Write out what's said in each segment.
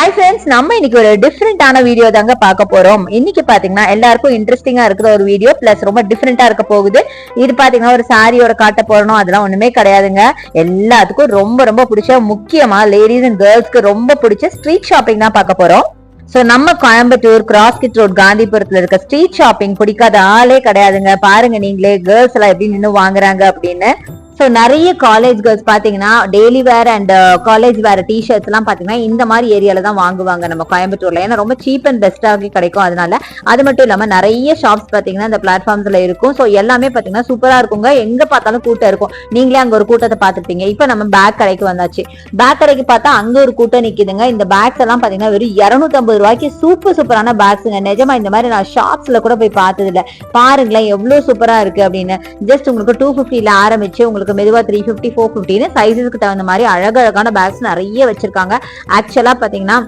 Hi friends நம்ம இன்னைக்கு ஒரு டிஃப்ரெண்டான வீடியோ தாங்க பார்க்க போறோம். இன்னைக்கு பாத்தீங்கன்னா எல்லாருக்கும் இன்ட்ரெஸ்டிங்கா இருக்கிற ஒரு வீடியோ பிளஸ் ரொம்ப டிஃப்ரெண்டா இருக்க போகுது. இது பாத்தீங்கன்னா ஒரு சாரியோட காட்ட போறணும் அதெல்லாம் ஒண்ணுமே கிடையாதுங்க. எல்லாத்துக்கும் ரொம்ப ரொம்ப பிடிச்ச முக்கியமா லேடிஸ் அண்ட் கேர்ள்ஸ்க்கு ரொம்ப பிடிச்ச ஸ்ட்ரீட் ஷாப்பிங் தான் பார்க்க போறோம். சோ நம்ம கோயம்புத்தூர் கிராஸ்கிட் ரோட் காந்திபுரத்துல இருக்க ஸ்ட்ரீட் ஷாப்பிங் பிடிக்காத ஆளே கிடையாதுங்க. பாருங்க நீங்களே கேர்ள்ஸ் எல்லாம் எப்படி நின்னு வாங்குறாங்க அப்படின்னு. ஸோ நிறைய காலேஜ் கேர்ள்ஸ் பார்த்தீங்கன்னா daily wear and college wear t shirts எல்லாம் இந்த மாதிரி ஏரியாவில் தான் வாங்குவாங்க நம்ம கோயம்புத்தூரில். ஏன்னா ரொம்ப சீப் அண்ட் பெஸ்டாக கிடைக்கும் அதனால. அது மட்டும் இல்லாமல் நிறைய ஷாப்ஸ் பார்த்தீங்கன்னா இந்த பிளாட்ஃபார்ம்ஸில் இருக்கும். ஸோ எல்லாமே பார்த்தீங்கன்னா சூப்பராக இருக்குங்க. எங்கே பார்த்தாலும் கூட்டம் இருக்கும். நீங்களே அங்கே ஒரு கூட்டத்தை பார்த்துருப்பீங்க. இப்போ நம்ம பேக் கடைக்கு வந்தாச்சு. பேக் கடைக்கு பார்த்தா அங்கே ஒரு கூட்டம் நிற்கிதுங்க இந்த பேக்ஸ் எல்லாம் பார்த்தீங்கன்னா வெறும் இரநூத்தம்பது ரூபாய்க்கு சூப்பர் சூப்பரான பேக்ஸுங்க நிஜமா இந்த மாதிரி நான் ஷாப்ஸில் கூட போய் பார்த்ததில்ல. பாருங்களேன் எவ்வளோ சூப்பராக இருக்குது அப்படின்னு. ஜஸ்ட் உங்களுக்கு டூ ஃபிஃப்டியில் ஆரம்பிச்சு உங்களுக்கு மெதுவா த்ரீ ஃபிஃப்டி ஃபோர் ஃபிஃப்டின்னு சைஸஸ்க்கு தகுந்த மாதிரி அழகழகான பேக்ஸ் நிறைய வச்சிருக்காங்க. ஆக்சுவலா பாத்தீங்கன்னா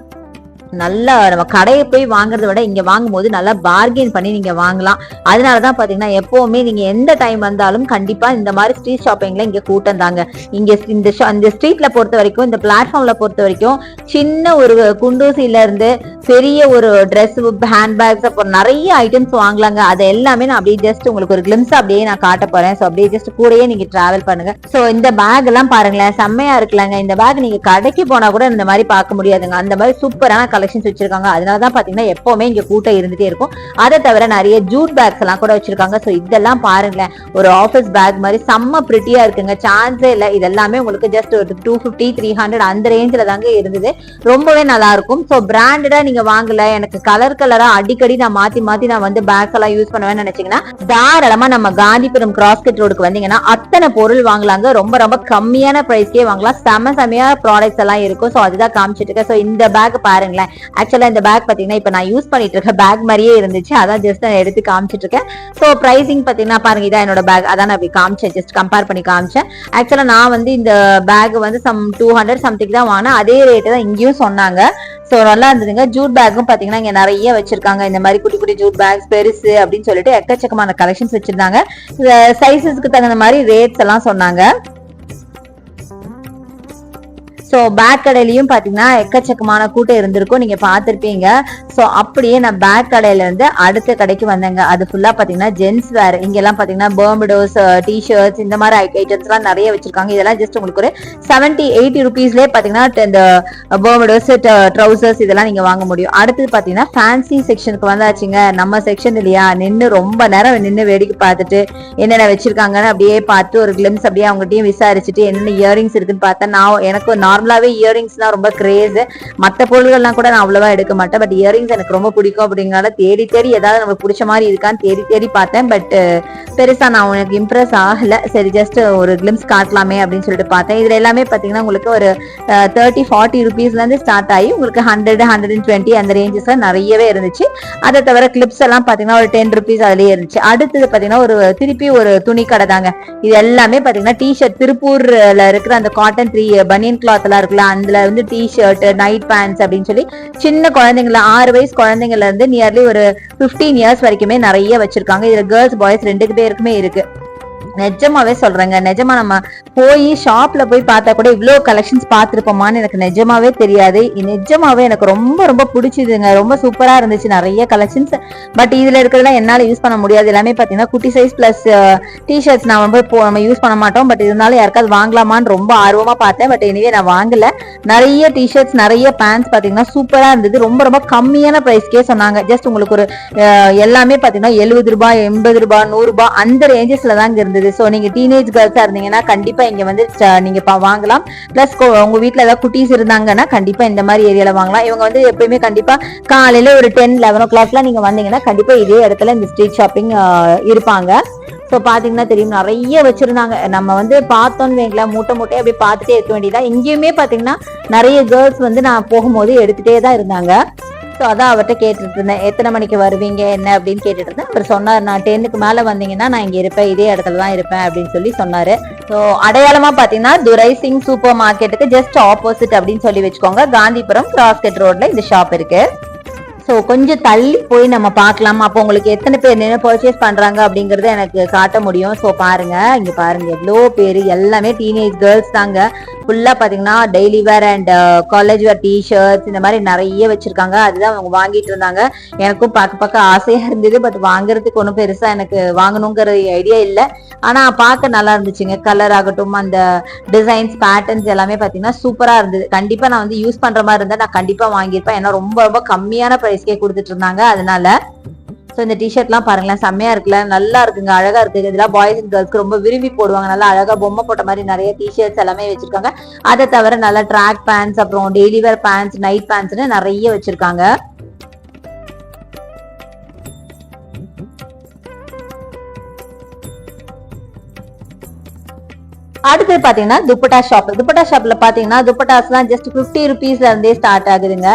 நல்லா நம்ம கடையை போய் வாங்குறத விட இங்க வாங்கும்போது நல்லா பார்கெயின் பண்ணி நீங்க வாங்கலாம். அதனாலதான் பாத்தீங்கன்னா எப்பவுமே நீங்க எந்த டைம் வந்தாலும் கண்டிப்பா இந்த மாதிரி ஸ்ட்ரீட் ஷாப்பிங்ல இங்க கூட்டம் தாங்க. இங்க இந்த ஷா- இந்த ஸ்ட்ரீட்ல பொறுத்த வரைக்கும் இந்த பிளாட்ஃபார்ம்ல பொறுத்த வரைக்கும் சின்ன ஒரு குண்டூசில இருந்து பெரிய ஒரு ட்ரெஸ் ஹேண்ட்பேக்ஸ் அப்புறம் நிறைய ஐட்டம்ஸ் வாங்கலாங்க. அது எல்லாமே நான் அப்படியே ஜஸ்ட் உங்களுக்கு ஒரு கிளிம்ஸ் அப்படியே நான் காட்ட போறேன். ஸோ அப்படியே ஜஸ்ட் கூடயே நீங்க டிராவல் பண்ணுங்க. ஸோ இந்த பேக் எல்லாம் பாருங்களேன். செம்மையா இருக்கலாங்க இந்த பேக் நீங்க கடைக்கு போனா கூட இந்த மாதிரி பார்க்க முடியாதுங்க. அந்த மாதிரி சூப்பரான கலெக்ஷன்ஸ் வச்சிருக்காங்க. அதனால தான் பார்த்தீங்கன்னா எப்பவுமே இங்கே கூட்டம் இருந்துகிட்டே இருக்கும். அதை தவிர நிறைய ஜூட் பேக்ஸ் எல்லாம் கூட வச்சிருக்காங்க. ஸோ இதெல்லாம் பாருங்களேன். ஒரு ஆஃபீஸ் பேக் மாதிரி செம்ம ப்ரிட்டியாக இருக்குங்க. சான்ஸே இல்லை. இதெல்லாமே உங்களுக்கு ஜஸ்ட் ஒரு டூ ஃபிஃப்டி த்ரீ ஹண்ட்ரட் அந்த ரேஞ்சில் தாங்க இருந்தது. ரொம்பவே நல்லா இருக்கும். ஸோ பிராண்டடாக நீங்கள் வாங்கல. எனக்கு கலர் கலராக அடிக்கடி நான் மாற்றி மாற்றி நான் வந்து பேக்ஸ் எல்லாம் யூஸ் பண்ணுவேன்னு நினச்சிங்கன்னா தாராளமாக நம்ம காந்திபுரம் கிராஸ்கட் ரோடுக்கு வந்தீங்கன்னா அத்தனை பொருள் வாங்கலாங்க. ரொம்ப ரொம்ப கம்மியான ப்ரைஸ்க்கே வாங்கலாம். செம செமையா ப்ராடக்ட்ஸ் எல்லாம் இருக்கும். ஸோ அதுதான் காமிச்சிட்டு இருக்கேன். ஸோ இந்த பேக் பாருங்களேன். ஆக்சுவலா இந்த பேக் பாத்தீங்கன்னா இப்போ நான் யூஸ் பண்ணிட்டு இருக்க பேக் மாதிரியே இருந்துச்சு. அதான் ஜஸ்ட் நான் எடுத்து காமிச்சிட்டு இருக்கேன். ஸோ ப்ரைசிங் பாத்தீங்கன்னா பாருங்க இதான் என்னோட பேக் அதான் நான் அப்படி காமிச்சேன். ஜஸ்ட் கம்பேர் பண்ணி காமிச்சேன். ஆக்சுவலா நான் வந்து இந்த பேக் வந்து சம் டூ ஹண்ட்ரட் சம்திங் தான் வாங்கினேன். அதே ரேட்டு தான் இங்கேயும் சொன்னாங்க. ஸோ நல்லா இருந்ததுங்க. ஜூட் பேக்கும் பாத்தீங்கன்னா இங்க நிறைய வச்சிருக்காங்க. இந்த மாதிரி குட்டி குட்டி ஜூட் பேக்ஸ் பெருசு அப்படின்னு சொல்லிட்டு எக்கச்சக்கமான கலெக்ஷன்ஸ் வச்சிருந்தாங்க. சைஸஸ்க்கு தகுந்த மாதிரி ரேட்ஸ் எல்லாம் சொன்னாங்க. ஸோ பேக் கடையிலயும் பாத்தீங்கன்னா எக்கச்சக்கமான கூட்டம் இருந்திருக்கும். நீங்க பார்த்துருப்பீங்க ஸோ அப்படியே நான் பேக் கடையில இருந்து அடுத்த கடைக்கு வந்தேங்க. அது ஃபுல்லா பாத்தீங்கன்னா ஜென்ஸ் வேர் இங்கெல்லாம் பாத்தீங்கன்னா பேர்மிடோஸ் டிஷர்ட்ஸ் uh, இந்த மாதிரி ஐட்டம்ஸ் எல்லாம் நிறைய வச்சிருக்காங்க. இதெல்லாம் ஜஸ்ட் உங்களுக்கு ஒரு செவன்டி எயிட்டி ருபீஸ்லேயே பாத்தீங்கன்னா இந்த uh, பேர்மிடோஸ் ட்ரௌசர்ஸ் uh, இதெல்லாம் நீங்க வாங்க முடியும். அடுத்தது பாத்தீங்கன்னா ஃபேன்சி செக்ஷனுக்கு வந்தாச்சுங்க. நம்ம செக்ஷன் இல்லையா? நின்று ரொம்ப நேரம் நின்று வேடிக்கை பார்த்துட்டு என்னென்ன வச்சிருக்காங்கன்னு அப்படியே பார்த்து ஒரு கிளிம்ஸ் அப்படியே அவங்ககிட்டயும் விசாரிச்சுட்டு என்னென்ன இயரிங்ஸ் இருக்குன்னு பார்த்தா நான் எனக்கு நார்மலாவே இயரிங்ஸ்லாம் ரொம்ப கிரேஸ் மற்ற பொருள்கள்லாம் கூட நான் அவ்வளோவா எடுக்க மாட்டேன். பட் இயரிங் இயரிங்ஸ் எனக்கு ரொம்ப பிடிக்கும் அப்படிங்கறத தேடி தேடி ஏதாவது நமக்கு பிடிச்ச மாதிரி இருக்கான்னு தேடி தேடி பார்த்தேன். பட் பெருசா நான் உனக்கு இம்ப்ரெஸ் ஆகல. சரி ஜஸ்ட் ஒரு கிளிம்ஸ் காட்டலாமே அப்படின்னு சொல்லிட்டு பார்த்தேன். இதுல எல்லாமே பாத்தீங்கன்னா உங்களுக்கு ஒரு தேர்ட்டி ஃபார்ட்டி ருபீஸ்ல இருந்து ஸ்டார்ட் ஆகி உங்களுக்கு ஹண்ட்ரட் ஹண்ட்ரட் அண்ட் டுவெண்ட்டி அந்த ரேஞ்சஸ்ல நிறையவே இருந்துச்சு. அதை தவிர கிளிப்ஸ் எல்லாம் பாத்தீங்கன்னா ஒரு டென் ருபீஸ் அதுலயே இருந்துச்சு. அடுத்தது பாத்தீங்கன்னா ஒரு திருப்பி ஒரு துணி கடை தாங்க. இது எல்லாமே பாத்தீங்கன்னா டிஷர்ட் திருப்பூர்ல இருக்கிற அந்த காட்டன் த்ரீ பனியன் கிளாத் எல்லாம் இருக்குல்ல அதுல வந்து டிஷர்ட் நைட் பேண்ட்ஸ் அப்படின்னு சொல்லி சின்ன குழந்தைங்கள ஆறு வயசு குழந்தைங்கள்ல இருந்து நியர்லி ஒரு 15 இயர்ஸ் வரைக்குமே நிறைய வச்சிருக்காங்க. இதுல கேர்ள்ஸ் பாய்ஸ் ரெண்டு பேருக்குமே இருக்கு. நிஜமாவே சொல்றேங்க. நிஜமா நம்ம போய் ஷாப்ல போய் பார்த்தா கூட இவ்வளோ கலெக்ஷன்ஸ் பார்த்துருப்போமான்னு எனக்கு நிஜமாவே தெரியாது. நிஜமாவே எனக்கு ரொம்ப ரொம்ப பிடிச்சதுங்க. ரொம்ப சூப்பரா இருந்துச்சு நிறைய கலெக்ஷன்ஸ் பட் இதுல இருக்கிறதுலாம் என்னால யூஸ் பண்ண முடியாது. எல்லாமே பாத்தீங்கன்னா குட்டி சைஸ் பிளஸ் டிஷர்ட்ஸ் நான் வந்து நம்ம யூஸ் பண்ண மாட்டோம். பட் இருந்தாலும் யாருக்காவது வாங்கலாமான்னு ரொம்ப ஆர்வமா பார்த்தேன். பட் எனிவே நான் வாங்கல. நிறைய டிஷர்ட்ஸ் நிறைய பேண்ட்ஸ் பாத்தீங்கன்னா சூப்பரா இருந்தது. ரொம்ப ரொம்ப கம்மியான பிரைஸ்க்கே சொன்னாங்க. ஜஸ்ட் உங்களுக்கு ஒரு எல்லாமே பாத்தீங்கன்னா எழுபது ரூபாய் எண்பது ரூபாய் நூறு ரூபாய் அந்த ரேஞ்சஸ்ல தாங்க இருந்தது. ஸோ நீங்க டீனேஜ் கேர்ள்ஸா இருந்தீங்கன்னா கண்டிப்பா இங்க வந்து நீங்க வாங்கலாம். பிளஸ் உங்க வீட்டில் ஏதாவது குட்டீஸ் இருந்தாங்கன்னா கண்டிப்பா இந்த மாதிரி ஏரியால வாங்கலாம். இவங்க வந்து எப்பயுமே கண்டிப்பா காலையில ஒரு டென் லெவன் ஓ கிளாக்லாம் நீங்க வந்தீங்கன்னா கண்டிப்பா இதே இடத்துல இந்த ஸ்ட்ரீட் ஷாப்பிங் இருப்பாங்க. ஸோ பார்த்தீங்கன்னா தெரியும் நிறைய வச்சிருந்தாங்க. நம்ம வந்து பார்த்தோன்னு வைங்களேன் மூட்டை மூட்டையை அப்படியே பார்த்துட்டே இருக்க வேண்டியதா இங்கேயுமே பார்த்தீங்கன்னா நிறைய கேர்ள்ஸ் வந்து நான் போகும்போது எடுத்துகிட்டே தான் இருந்தாங்க. ஸோ அதான் அவர்கிட்ட கேட்டுட்டு இருந்தேன். எத்தனை மணிக்கு வருவீங்க என்ன அப்படின்னு கேட்டுட்டு இருந்தேன். அவர் சொன்னார் நான் டென்னுக்கு மேலே வந்தீங்கன்னா நான் இங்கே இருப்பேன் இதே இடத்துல தான் இருப்பேன் அப்படின்னு சொல்லி சொன்னாரு. ஸோ அடையாளமா பார்த்தீங்கன்னா துரை சிங் சூப்பர் மார்க்கெட்டுக்கு ஜஸ்ட் ஆப்போசிட் அப்படின்னு சொல்லி வச்சுக்கோங்க. காந்திபுரம் கிராஸ்கெட் ரோட்ல இந்த ஷாப் இருக்கு. ஸோ கொஞ்சம் தள்ளி போய் நம்ம பார்க்கலாம். அப்போ உங்களுக்கு எத்தனை பேர் நின்று பர்ச்சேஸ் பண்றாங்க அப்படிங்கறத எனக்கு காட்ட முடியும். ஸோ பாருங்க இங்க பாருங்க எவ்வளோ பேர்? எல்லாமே டீனேஜ் கேர்ள்ஸ் தாங்க. ஃபுல்லா பாத்தீங்கன்னா daily wear and college wear t shirts இந்த மாதிரி நிறைய வச்சிருக்காங்க. அதுதான் அவங்க வாங்கிட்டு இருந்தாங்க எனக்கும் பார்க்க பார்க்க ஆசையா இருந்தது. பட் வாங்குறதுக்கு ஒன்றும் பெருசா எனக்கு வாங்கணுங்கிற ஐடியா இல்லை. ஆனா பார்க்க நல்லா இருந்துச்சுங்க. கலர் ஆகட்டும் அந்த டிசைன்ஸ் பேட்டர்ன்ஸ் எல்லாமே பாத்தீங்கன்னா சூப்பரா இருந்தது. கண்டிப்பா நான் வந்து யூஸ் பண்ற மாதிரி இருந்தா நான் கண்டிப்பா வாங்கியிருப்பேன். ஏன்னா ரொம்ப ரொம்ப கம்மியான பிரைஸ்க்கே கொடுத்துட்டு இருந்தாங்க. அதனால ஸோ இந்த டிஷர்ட்லாம் பாருங்களேன் செம்மையா இருக்குல்ல? நல்லா இருக்குங்க அழகா இருக்கு. இதெல்லாம் பாய்ஸ் அண்ட் கேர்ள்ஸ்க்கு ரொம்ப விரும்பி போடுவாங்க. நல்லா அழகா பொம்மை போட்ட மாதிரி நிறைய டிஷர்ட்ஸ் எல்லாமே வச்சிருக்காங்க. அதை தவிர நல்லா ட்ராக் பேண்ட்ஸ் அப்புறம் டெய்லி வேர் பேண்ட்ஸ் நைட் பேண்ட்ஸ்னு நிறைய வச்சிருக்காங்க. அடுத்தது பாத்தீங்கன்னா துப்பட்டா ஷாப் துப்பட்டா ஷாப்ல பாத்தீங்கன்னா துப்பட்டாஸ்லாம் ஜஸ்ட் பிப்டி ருபீஸ்ல இருந்தே ஸ்டார்ட் ஆகுதுங்க.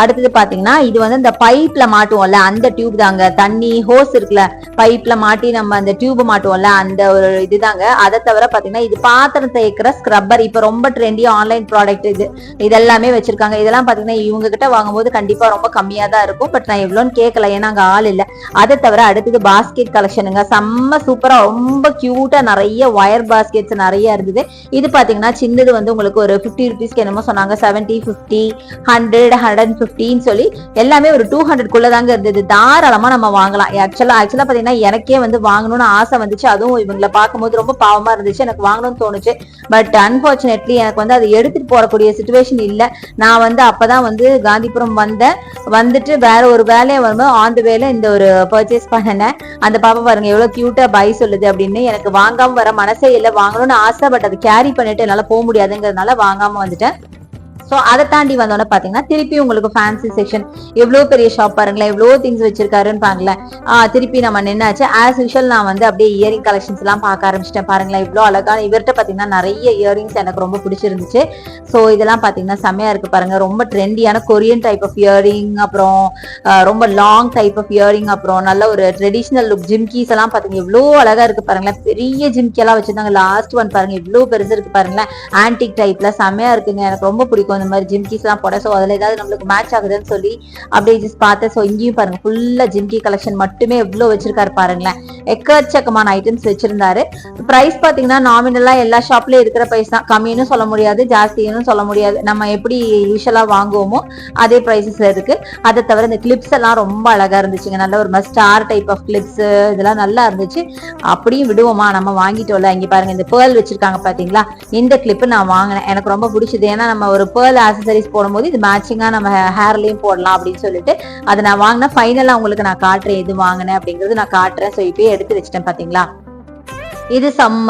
அடுத்தது பாத்தீங்கன்னா இது வந்து இந்த பைப்ல மாட்டுவோம்ல அந்த டியூப் தாங்க. தண்ணி ஹோஸ் இருக்குல்ல பைப்ல மாட்டி நம்ம அந்த டியூப் மாட்டுவோம்ல அந்த ஒரு இதுதாங்க. அதை தவிர பாத்தீங்கன்னா இது பாத்திரம் தேய்க்கிற ஸ்க்ரப்பர் இப்ப ரொம்ப ட்ரெண்டி ஆன்லைன் ப்ராடக்ட் இது. இதெல்லாமே வச்சிருக்காங்க. இதெல்லாம் பாத்தீங்கன்னா இவங்க கிட்ட வாங்கும்போது கண்டிப்பா ரொம்ப கம்மியா தான் இருக்கும். பட் நான் எவ்வளோன்னு கேட்கல ஏன்னா அங்க ஆள் இல்ல. அதை தவிர அடுத்தது பாஸ்கெட் கலெக்ஷனுங்க செம்ம சூப்பரா ரொம்ப கியூட்டா நிறைய ஒயர் பாஸ்கெட்ஸ் நிறைய இருந்தது. இது பாத்தீங்கன்னா சின்னது வந்து உங்களுக்கு ஒரு ஃபிஃப்டி ருபீஸ்க்கு என்னமோ சொன்னாங்க. Seventy fifty hundred hundred and ஃபிஃப்டின்னு சொல்லி எல்லாமே ஒரு டூ ஹண்ட்ரட் தாங்க இருந்தது. தாராளமா நம்ம வாங்கலாம். ஆக்சுவலா ஆக்சுவலா பாத்தீங்கன்னா எனக்கே வந்து வாங்கணும்னு ஆசை வந்துச்சு. அதுவும் இவங்களை பார்க்கும்போது ரொம்ப பாவமா இருந்துச்சு. எனக்கு வாங்கணும்னு தோணுச்சு. பட் அன்பார்ச்சுனேட்லி எனக்கு வந்து அதை எடுத்துட்டு போகக்கூடிய சுச்சுவேஷன் இல்லை. நான் வந்து அப்பதான் வந்து காந்திபுரம் வந்தேன். வந்துட்டு வேற ஒரு வேலையை வரும்போது ஆன் த வேலை இந்த ஒரு பர்ச்சேஸ் பண்ணினேன் அந்த பாப்பா பாருங்க எவ்வளவு க்யூட்டாக பை சொல்லுது அப்படின்னு. எனக்கு வாங்காமல் வர மனசே இல்லை. வாங்கணும்னு ஆசை பட் அது கேரி பண்ணிட்டு என்னால போக முடியாதுங்கிறதுனால வாங்காம வந்துட்டேன். ஸோ அதை தாண்டி வந்தோடனே பார்த்தீங்கன்னா திருப்பி உங்களுக்கு ஃபேன்சி செக்ஷன் எவ்வளோ பெரிய ஷாப் பாருங்களேன் எவ்வளோ திங்ஸ் வச்சிருக்காருன்னு பாருங்களேன். திருப்பி நம்ம நின்னாச்சு. ஆஸ் யூஷுவல் நான் வந்து அப்படியே இயரிங் கலெக்ஷன்ஸ் எல்லாம் பார்க்க ஆரம்பிச்சிட்டேன் பாருங்களேன். இவ்வளோ அழகான இவர்கிட்ட பார்த்தீங்கன்னா நிறைய இயரிங்ஸ் எனக்கு ரொம்ப பிடிச்சிருந்துச்சு. ஸோ இதெல்லாம் பார்த்தீங்கன்னா செம்மையா இருக்கு பாருங்க. ரொம்ப ட்ரெண்டியான கொரியன் டைப் ஆஃப் இயரிங் அப்புறம் ரொம்ப லாங் டைப் ஆஃப் இயரிங் அப்புறம் நல்ல ஒரு ட்ரெடிஷ்னல் லுக் ஜிம்கிஸ் எல்லாம் பார்த்தீங்கன்னா எவ்வளோ அழகா இருக்கு பாருங்களேன். பெரிய ஜிம்கி எல்லாம் வச்சிருந்தாங்க. லாஸ்ட் ஒன் பாருங்க இவ்வளோ பெருசு இருக்கு பாருங்களேன். ஆன்டிக் டைப்ல செம்மையா இருக்குங்க. எனக்கு ரொம்ப பிடிக்கும். இருக்கும். இந்த மாதிரி ஜிம்கிஸ் எல்லாம் போட. ஸோ அதுல ஏதாவது நம்மளுக்கு மேட்ச் ஆகுதுன்னு சொல்லி அப்படியே ஜஸ்ட் பார்த்தேன். ஸோ இங்கேயும் பாருங்க ஃபுல்லா ஜிம்கி கலெக்ஷன் மட்டுமே எவ்வளோ வச்சிருக்காரு பாருங்களேன். எக்கச்சக்கமான ஐட்டம்ஸ் வச்சிருந்தாரு. ப்ரைஸ் பாத்தீங்கன்னா நாமினலா எல்லா ஷாப்லயும் இருக்கிற பிரைஸ் தான். கம்மின்னு சொல்ல முடியாது ஜாஸ்தின்னு சொல்ல முடியாது. நம்ம எப்படி யூஸ்வலா வாங்குவோமோ அதே ப்ரைஸஸ் இருக்கு. அதை தவிர இந்த கிளிப்ஸ் எல்லாம் ரொம்ப அழகா இருந்துச்சுங்க. நல்ல ஒரு ஸ்டார் டைப் ஆஃப் கிளிப்ஸ் இதெல்லாம் நல்லா இருந்துச்சு. அப்படியும் விடுவோமா? நம்ம வாங்கிட்டோம்ல. இங்க பாருங்க இந்த பேர்ல் வச்சிருக்காங்க பாத்தீங்களா இந்த கிளிப் நான் வாங்கினேன். எனக்கு ரொம்ப பிடிச்சது. ஏன்னா நம்ம ஒரு பேர்ல் ஆக்சசரிஸ் போடும்போது இது மேட்சிங்கா நம்ம ஹேர்லயும் போடலாம் அப்படின்னு சொல்லிட்டு அதை நான் வாங்கினா ஃபைனலா உங்களுக்கு நான் காட்டுறேன் எது வாங்கினேன் அப்படிங்கிறது நான் காட்டுறேன். ஸோ இப்பயே எடுத்து வச்சிட்டேன் பாத்தீங்களா? இது some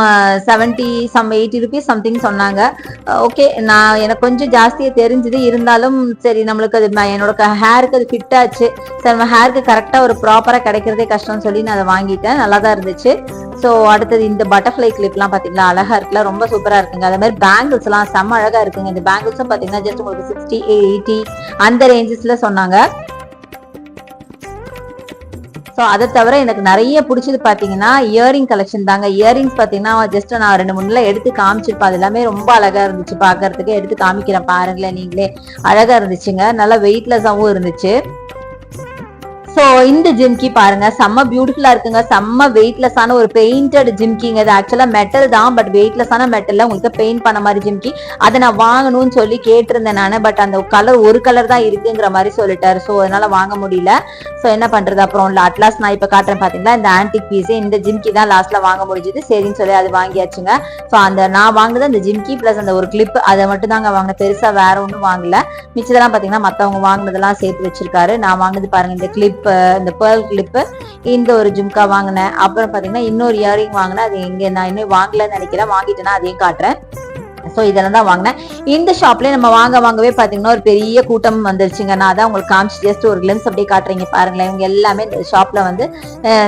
seventy some eighty rupees something சொன்னாங்க. Uh, ஓகே நான் எனக்கு கொஞ்சம் ஜாஸ்தியாக தெரிஞ்சுது இருந்தாலும் சரி நம்மளுக்கு அது என்னோட ஹேருக்கு அது ஃபிட் ஆச்சு. சரி நம்ம ஹேருக்கு கரெக்டாக ஒரு ப்ராப்பராக கிடைக்கிறதே கஷ்டம்னு சொல்லி நான் அதை வாங்கிட்டேன். நல்லா தான் இருந்துச்சு. ஸோ அடுத்தது இந்த பட்டர்ஃப்ளை கிளிப்லாம் பார்த்தீங்களா அழகா இருக்குல்ல ரொம்ப சூப்பராக இருக்குங்க. அதே மாதிரி பேங்கிள்ஸ்லாம் செம்ம அழகா இருக்குங்க. இந்த பேங்கிள்ஸும் பார்த்தீங்கன்னா ஜஸ்ட் உங்களுக்கு சிக்ஸ்டி எயிட்டி அந்த ரேஞ்சஸ்ல சொன்னாங்க. ஸோ அதை தவிர எனக்கு நிறைய பிடிச்சது பார்த்தீங்கன்னா இயரிங் கலெக்ஷன் தாங்க. இயரிங்ஸ் பார்த்தீங்கன்னா ஜஸ்ட் நான் ரெண்டு மூணுல எடுத்து காமிச்சிருப்பேன். அது எல்லாமே ரொம்ப அழகா இருந்துச்சு பார்க்கறதுக்கு எடுத்து காமிக்கிறேன் பாருங்களேன் நீங்களே. அழகா இருந்துச்சுங்க. நல்லா வெயிட்லெஸ்ஸாகவும் இருந்துச்சு. ஸோ இந்த ஜிம்கி பாருங்க செம்ம பியூட்டிஃபுல்லா இருக்குங்க. செம்ம வெயிட்லெஸ்ஸான ஒரு பெயிண்டட் ஜிம்கிங்க இது ஆக்சுவலா மெட்டல் தான் பட் வெயிட்லெஸ்ஸான மெட்டல்ல உங்களுக்கு பெயிண்ட் பண்ண மாதிரி ஜிம்கி அதை நான் வாங்கணும்னு சொல்லி கேட்டிருந்தேன் நான் பட் அந்த கலர் ஒரு கலர் தான் இருக்குங்கிற மாதிரி சொல்லிட்டாரு. ஸோ அதனால வாங்க முடியல. ஸோ என்ன பண்றது? அப்புறம் அட்லாஸ் நான் இப்ப காட்டுறேன் பாத்தீங்களா? இந்த ஆன்டிக் பீஸ் இந்த ஜிம்கி தான் லாஸ்ட்ல வாங்க முடிஞ்சது. சரின்னு சொல்லி அது வாங்கியாச்சுங்க. ஸோ அந்த நான் வாங்குறது அந்த ஜிம்கி பிளஸ் அந்த ஒரு கிளிப் அதை மட்டும் தாங்க வாங்கின பெருசா வேற ஒன்றும் வாங்கல. மிச்சதெல்லாம் பாத்தீங்கன்னா மத்தவங்க வாங்கினதெல்லாம் சேர்த்து வச்சிருக்காரு. நான் வாங்கினது பாருங்க இந்த கிளிப் கிளிப்பு இந்த பேர்ல் கிளிப்பு இந்த ஒரு ஜும்கா வாங்கினேன். அப்புறம் பார்த்தீங்கன்னா இன்னொரு இயரிங் வாங்கினேன். அது எங்கே நான் இன்னும் வாங்கலன்னு நினைக்கிறேன் வாங்கிட்டேன்னா அதையும் காட்டுறேன். ஸோ இதெல்லாம் தான் வாங்கினேன். இந்த ஷாப்லேயே நம்ம வாங்க வாங்கவே பார்த்தீங்கன்னா ஒரு பெரிய கூட்டம் வந்துருச்சுங்க. நான் தான் உங்களுக்கு காமிச்சு ஜஸ்ட் ஒரு கிளிம்ஸ் அப்படியே காட்டுறீங்க. பாருங்களேன் இவங்க எல்லாமே இந்த ஷாப்ல வந்து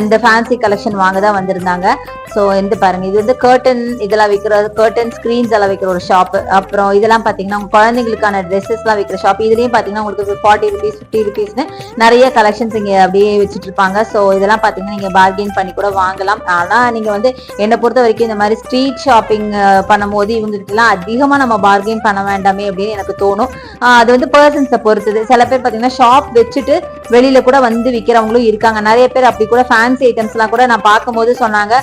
இந்த ஃபேன்சி கலெக்ஷன் வாங்க தான் வந்திருந்தாங்க. ஸோ வந்து பாருங்க இது வந்து கர்டன் இதெல்லாம் விற்கிற கர்டன் ஸ்க்ரீன்ஸ் எல்லாம் விற்கிற ஒரு ஷாப் அப்புறம் இதெல்லாம் பார்த்தீங்கன்னா உங்கள் குழந்தைங்களுக்கான ட்ரெஸ்ஸஸ்லாம் விற்கிற ஷாப் இதுலேயும் பார்த்தீங்கன்னா உங்களுக்கு ஃபார்ட்டி ருபீஸ் ஃபிஃப்டி ருபீஸ்னு நிறைய கலெக்ஷன்ஸ் இங்கே அப்படியே வச்சுட்டு இருப்பாங்க. ஸோ இதெல்லாம் பார்த்தீங்கன்னா நீங்கள் பார்கெயின் பண்ணி கூட வாங்கலாம். ஆனால் நீங்கள் வந்து என்னை பொறுத்த வரைக்கும் இந்த மாதிரி ஸ்ட்ரீட் ஷாப்பிங் பண்ணும்போது இவங்ககிட்டலாம் அதிகமா நம்ம பார்கெயின் பண்ண வேண்டாமே அப்படின்னு எனக்கு தோணும். அது வந்து பர்சன்ஸை பொறுத்தது. சில பேர் பாத்தீங்கன்னா ஷாப் வச்சுட்டு வெளியில கூட வந்து விற்கிறவங்களும் இருக்காங்க. நிறைய பேர் அப்படி கூட ஃபேன்சி ஐட்டம்ஸ்லாம் கூட நான் பார்க்கும்போது சொன்னாங்க.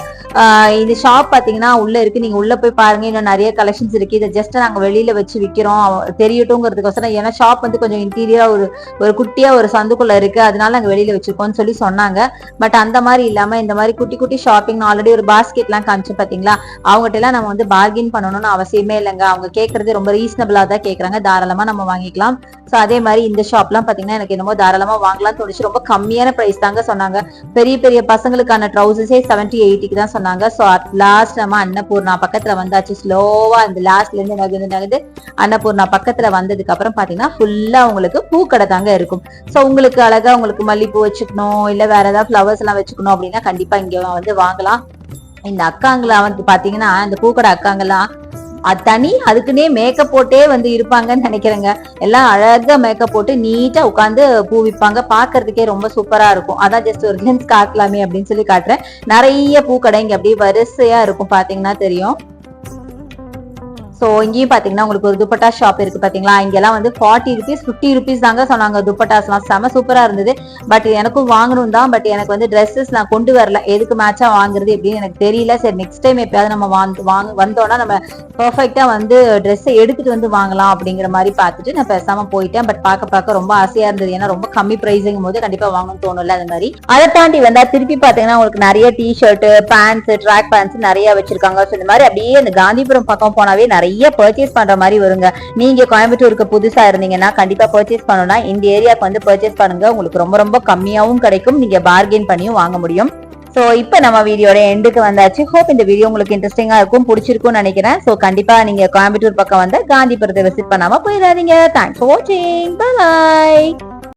இந்த ஷாப் பாத்தீங்கன்னா உள்ள இருக்கு. நீங்க உள்ள போய் பாருங்க. இன்னும் நிறைய கலெக்ஷன்ஸ் இருக்கு. இதை ஜஸ்ட் நாங்க வெளியில வச்சு விக்கிறோம். தெரியட்டும்ங்கிறதுக்கோசரம் ஏன்னா ஷாப் வந்து கொஞ்சம் இன்டீரியரா ஒரு ஒரு குட்டியா ஒரு சந்துக்குள்ள இருக்கு. அதனால நாங்க வெளியில வச்சிருக்கோம்னு சொல்லி சொன்னாங்க. பட் அந்த மாதிரி இல்லாம இந்த மாதிரி குட்டி குட்டி ஷாப்பிங் ஆல்ரெடி ஒரு பாஸ்கெட் எல்லாம் காமிச்சு பாத்தீங்களா? அவங்ககிட்ட எல்லாம் நம்ம வந்து பார்கின் பண்ணணும்னு அவசியமே இல்லைங்க. அவங்க கேட்கறது ரொம்ப ரீசனபிளா தான் கேக்குறாங்க. தாராளமா நம்ம வாங்கிக்கலாம். சோ அதே மாதிரி இந்த ஷாப்லாம் பாத்தீங்கன்னா எனக்கு என்னமோ தாராளமா வாங்கலாம் தோணுச்சு. ரொம்ப கம்மியான பிரைஸ் தாங்க சொன்னாங்க. பெரிய பெரிய பசங்களுக்கான ட்ரௌசர்ஸே செவன்டி எயிட்டிக்கு தான் சொன்னாங்க. ஸோ அட் லாஸ்ட் நம்ம அன்னபூர்ணா பக்கத்துல வந்தாச்சு. ஸ்லோவா அந்த லாஸ்ட்ல இருந்து நகர்ந்து நகர்ந்து அன்னபூர்ணா பக்கத்துல வந்ததுக்கு அப்புறம் பாத்தீங்கன்னா ஃபுல்லா உங்களுக்கு பூக்கடை தாங்க இருக்கும். ஸோ உங்களுக்கு அழகா உங்களுக்கு மல்லிப்பூ வச்சுக்கணும் இல்ல வேற ஏதாவது ஃப்ளவர்ஸ் எல்லாம் வச்சுக்கணும் அப்படின்னா கண்டிப்பா இங்க வந்து வாங்கலாம். இந்த அக்காங்களா வந்து பாத்தீங்கன்னா இந்த பூக்கடை அக்காங்கெல்லாம் அது தனி அதுக்குன்னே மேக்கப் போட்டே வந்து இருப்பாங்கன்னு நினைக்கிறேங்க. எல்லாம் அழகா மேக்கப் போட்டு நீட்டா உட்காந்து பூ விற்பாங்க பாக்குறதுக்கே ரொம்ப சூப்பரா இருக்கும். அதான் ஜஸ்ட் ஒரு கிளன்ஸ் காட்டலாமே அப்படின்னு சொல்லி காட்டுறேன். நிறைய பூக்கடை இங்க அப்படியே வரிசையா இருக்கும். பாத்தீங்கன்னா தெரியும். ஸோ இங்கேயும் பார்த்தீங்கன்னா உங்களுக்கு ஒரு துப்பட்டா ஷாப் இருக்கு பார்த்தீங்களா இங்கெல்லாம் வந்து ஃபார்ட்டி ருபீஸ் ஃபிஃப்டி ருபீஸ் தாங்க சொன்னாங்க துப்பட்டாஸ்லாம். செம சூப்பராக இருந்தது. பட் எனக்கும் வாங்கணும் தான். பட் எனக்கு வந்து ட்ரெஸ்ஸஸ் நான் கொண்டு வரல. எதுக்கு மேட்சாக வாங்குறது எப்படின்னு எனக்கு தெரியல. சரி நெக்ஸ்ட் டைம் எப்பயாவது நம்ம வாங்க வாங்க வந்தோம்னா நம்ம பர்ஃபெக்டாக வந்து ட்ரெஸ்ஸை எடுத்துட்டு வந்து வாங்கலாம் அப்படிங்கிற மாதிரி பார்த்துட்டு நான் பேசாமல் போயிட்டேன். பட் பார்க்க பார்க்க ரொம்ப ஆசையாக இருந்தது. ஏன்னா ரொம்ப கம்மி ப்ரைஸுங்கும் போது கண்டிப்பாக வாங்கணும்னு தோணும்ல அது மாதிரி. அதை தாண்டி வந்தால் திருப்பி பார்த்தீங்கன்னா உங்களுக்கு நிறைய T shirt pants track pants நிறைய வச்சிருக்காங்க. ஸோ இந்த மாதிரி அப்படியே அந்த காந்திபுரம் பக்கம் போனாவே நிறைய பர்ச்சேஸ் பண்ற மாதிரி வருங்க. நீங்க கோயம்புத்தூருக்கு புதுசா இருந்தீங்கன்னா கண்டிப்பா பர்ச்சேஸ் பண்ணணும்னா இந்த ஏரியாவுக்கு வந்து பர்ச்சேஸ் பண்ணுங்க. உங்களுக்கு ரொம்ப ரொம்ப கம்மியாவும் கிடைக்கும். நீங்க பார்கெயின் பண்ணியும் வாங்க முடியும். சோ இப்போ நம்ம வீடியோட எண்டுக்கு வந்தாச்சு. ஹோப் இந்த வீடியோ உங்களுக்கு இன்ட்ரெஸ்டிங்காக இருக்கும் பிடிச்சிருக்கும்னு நினைக்கிறேன். சோ கண்டிப்பா நீங்க கோயம்புத்தூர் பக்கம் வந்து காந்திபுரத்தை விசிட் பண்ணாம போயிடாதீங்க. தேங்க்ஸ் ஃபார் வாட்சிங் பாய்